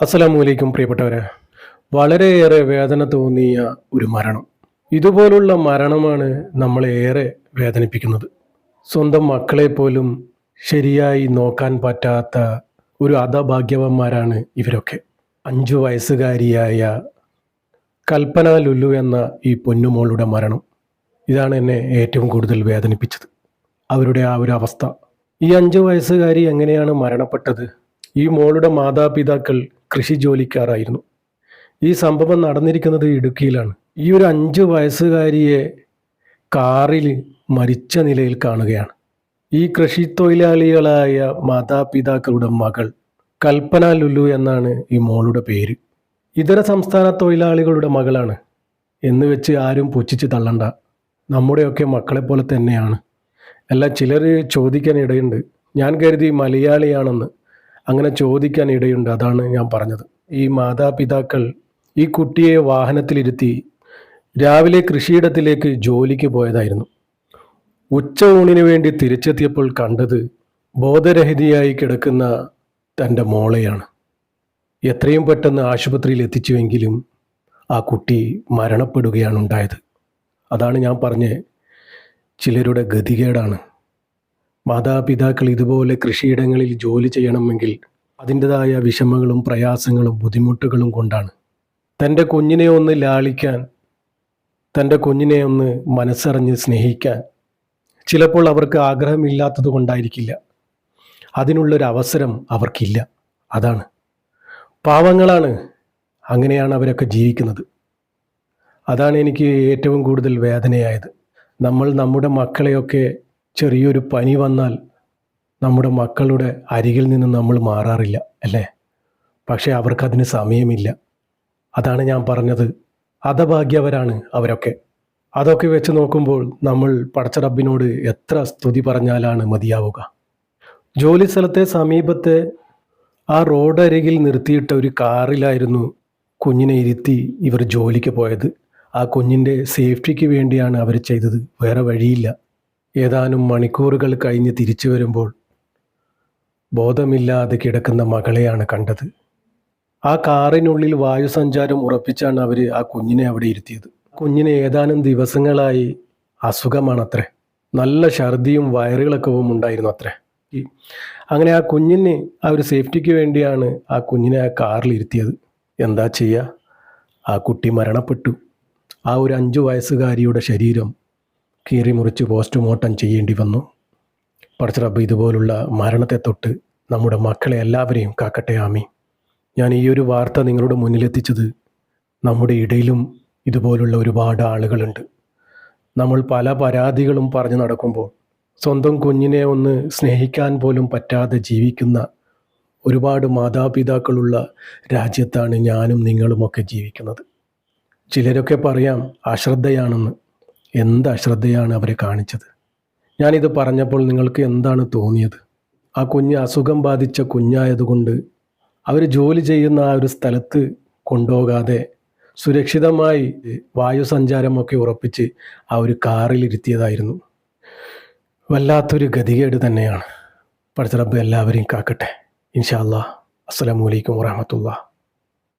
അസ്സലാമലൈക്കും പ്രിയപ്പെട്ടവരെ. വളരെയേറെ വേദന തോന്നിയ ഒരു മരണം. ഇതുപോലുള്ള മരണമാണ് നമ്മളെ ഏറെ വേദനിപ്പിക്കുന്നത്. സ്വന്തം മക്കളെ പോലും ശരിയായി നോക്കാൻ പറ്റാത്ത ഒരു അധഭാഗ്യവന്മാരാണ് ഇവരൊക്കെ. അഞ്ചു വയസ്സുകാരിയായ കൽപ്പന ലുല്ലു എന്ന ഈ പൊന്നുമോളുടെ മരണം ഇതാണ് എന്നെ ഏറ്റവും കൂടുതൽ വേദനിപ്പിച്ചത്. അവരുടെ ആ ഒരു അവസ്ഥ. ഈ അഞ്ചു വയസ്സുകാരി എങ്ങനെയാണ് മരണപ്പെട്ടത്? ഈ മോളുടെ മാതാപിതാക്കൾ കൃഷി ജോലിക്കാരായിരുന്നു. ഈ സംഭവം നടന്നിരിക്കുന്നത് ഇടുക്കിയിലാണ്. ഈ ഒരു അഞ്ച് വയസ്സുകാരിയെ കാറിൽ മരിച്ച നിലയിൽ കാണുകയാണ്. ഈ കൃഷി തൊഴിലാളികളായ മാതാപിതാക്കളുടെ മകൾ കൽപ്പന ലുലു എന്നാണ് ഈ മോളുടെ പേര്. ഇതര സംസ്ഥാന തൊഴിലാളികളുടെ മകളാണ്. എന്ന് വെച്ച് ആരും പുച്ഛിച്ച് തള്ളണ്ട. നമ്മുടെയൊക്കെ മക്കളെ പോലെ തന്നെയാണ്. അല്ല ചിലർ ചോദിക്കാൻ ഇടയുണ്ട്. ഞാൻ കരുതി മലയാളിയാണെന്ന് അങ്ങനെ ചോദിക്കാൻ ഇടയുണ്ട് അതാണ് ഞാൻ പറഞ്ഞത്. ഈ മാതാപിതാക്കൾ ഈ കുട്ടിയെ വാഹനത്തിലിരുത്തി രാവിലെ കൃഷിയിടത്തിലേക്ക് ജോലിക്ക് പോയതായിരുന്നു. ഉച്ച ഊണിന് വേണ്ടി തിരിച്ചെത്തിയപ്പോൾ കണ്ടത് ബോധരഹിതയായി കിടക്കുന്ന തന്റെ മോളെയാണ്. എത്രയും പെട്ടെന്ന് ആശുപത്രിയിൽ എത്തിച്ചുവെങ്കിലും ആ കുട്ടി മരണപ്പെടുകയാണ് ഉണ്ടായത്. അതാണ് ഞാൻ പറഞ്ഞ ചിലരുടെ ഗതികേടാണ്. മാതാപിതാക്കൾ ഇതുപോലെ കൃഷിയിടങ്ങളിൽ ജോലി ചെയ്യണമെങ്കിൽ അതിന്റെതായ വിഷമങ്ങളും പ്രയാസങ്ങളും ബുദ്ധിമുട്ടുകളും കൊണ്ടാണ്. തന്റെ കുഞ്ഞിനെ ഒന്ന് ലാളിക്കാൻ തന്റെ കുഞ്ഞിനെ ഒന്ന് മനസ്സറിഞ്ഞ് സ്നേഹിക്കാൻ ചിലപ്പോൾ അവർക്ക് ആഗ്രഹമില്ലാത്തത് കൊണ്ടായിരിക്കില്ല. അതിനുള്ളൊരു അവസരം അവർക്കില്ല. അതാണ്. പാവങ്ങളാണ് അങ്ങനെയാണ് അവരൊക്കെ ജീവിക്കുന്നത്. അതാണ് എനിക്ക് ഏറ്റവും കൂടുതൽ വേദനയായത്. നമ്മൾ നമ്മുടെ മക്കളെയൊക്കെ ചെറിയൊരു പനി വന്നാൽ നമ്മുടെ മക്കളുടെ അരികിൽ നിന്ന് നമ്മൾ മാറാറില്ല അല്ലേ? പക്ഷേ അവർക്കതിന് സമയമില്ല. അതാണ് ഞാൻ പറഞ്ഞത്. അതഭാഗ്യവരാണ് അവരൊക്കെ. അതൊക്കെ വെച്ച് നോക്കുമ്പോൾ നമ്മൾ പടച്ചറബിനോട് എത്ര സ്തുതി പറഞ്ഞാലാണ് മതിയാവുക. ജോലി സ്ഥലത്തെ സമീപത്തെ ആ റോഡരികിൽ നിർത്തിയിട്ട ഒരു കാറിലായിരുന്നു കുഞ്ഞിനെ ഇരുത്തി ഇവർ ജോലിക്ക് പോയത്. ആ കുഞ്ഞിന്റെ സേഫ്റ്റിക്ക് വേണ്ടിയാണ് അവർ ചെയ്തത്. വേറെ വഴിയില്ല. ഏതാനും മണിക്കൂറുകൾ കഴിഞ്ഞ് തിരിച്ചു വരുമ്പോൾ ബോധമില്ലാതെ കിടക്കുന്ന മകളെയാണ് കണ്ടത്. ആ കാറിനുള്ളിൽ വായുസഞ്ചാരം ഉറപ്പിച്ചാണ് അവർ ആ കുഞ്ഞിനെ അവിടെ ഇരുത്തിയത്. കുഞ്ഞിനെ ഏതാനും ദിവസങ്ങളായി അസുഖമാണത്രേ. നല്ല ഛർദിയും വയറുകളൊക്കെ ഉണ്ടായിരുന്നു അത്രേ അങ്ങനെ ആ കുഞ്ഞിന് ആ ഒരു സേഫ്റ്റിക്ക് വേണ്ടിയാണ് ആ കുഞ്ഞിനെ ആ കാറിൽ ഇരുത്തിയത്. എന്താ ചെയ്യുക ആ കുട്ടി മരണപ്പെട്ടു. ആ ഒരു അഞ്ചു വയസ്സുകാരിയുടെ ശരീരം കീറി മുറിച്ച് പോസ്റ്റ്മോർട്ടം ചെയ്യേണ്ടി വന്നു. പടച്ചറബ് ഇതുപോലുള്ള മരണത്തെ തൊട്ട് നമ്മുടെ മക്കളെ എല്ലാവരെയും കാക്കട്ടെ ആമി ഞാൻ ഈ ഒരു വാർത്ത നിങ്ങളുടെ മുന്നിലെത്തിച്ചത് നമ്മുടെ ഇടയിലും ഇതുപോലുള്ള ഒരുപാട് ആളുകളുണ്ട്. നമ്മൾ പല പരാതികളും പറഞ്ഞു നടക്കുമ്പോൾ സ്വന്തം കുഞ്ഞിനെ ഒന്ന് സ്നേഹിക്കാൻ പോലും പറ്റാതെ ജീവിക്കുന്ന ഒരുപാട് മാതാപിതാക്കളുള്ള രാജ്യത്താണ് ഞാനും നിങ്ങളുമൊക്കെ ജീവിക്കുന്നത്. ചിലരൊക്കെ പറയാം അശ്രദ്ധയാണെന്ന്. എന്ത് അശ്രദ്ധയാണ് അവരെ കാണിച്ചത്? ഞാനിത് പറഞ്ഞപ്പോൾ നിങ്ങൾക്ക് എന്താണ് തോന്നിയത്? ആ കുഞ്ഞ് അസുഖം ബാധിച്ച കുഞ്ഞായതുകൊണ്ട് അവർ ജോലി ചെയ്യുന്ന ആ ഒരു സ്ഥലത്ത് കൊണ്ടുപോകാതെ സുരക്ഷിതമായി വായുസഞ്ചാരമൊക്കെ ഉറപ്പിച്ച് ആ ഒരു കാറിലിരുത്തിയതായിരുന്നു വല്ലാത്തൊരു ഗതികേട് തന്നെയാണ്. പഠിച്ചറബ് എല്ലാവരെയും കാക്കട്ടെ. ഇൻഷാ അസ്സലാമലൈക്കും വറഹമത്തുള്ള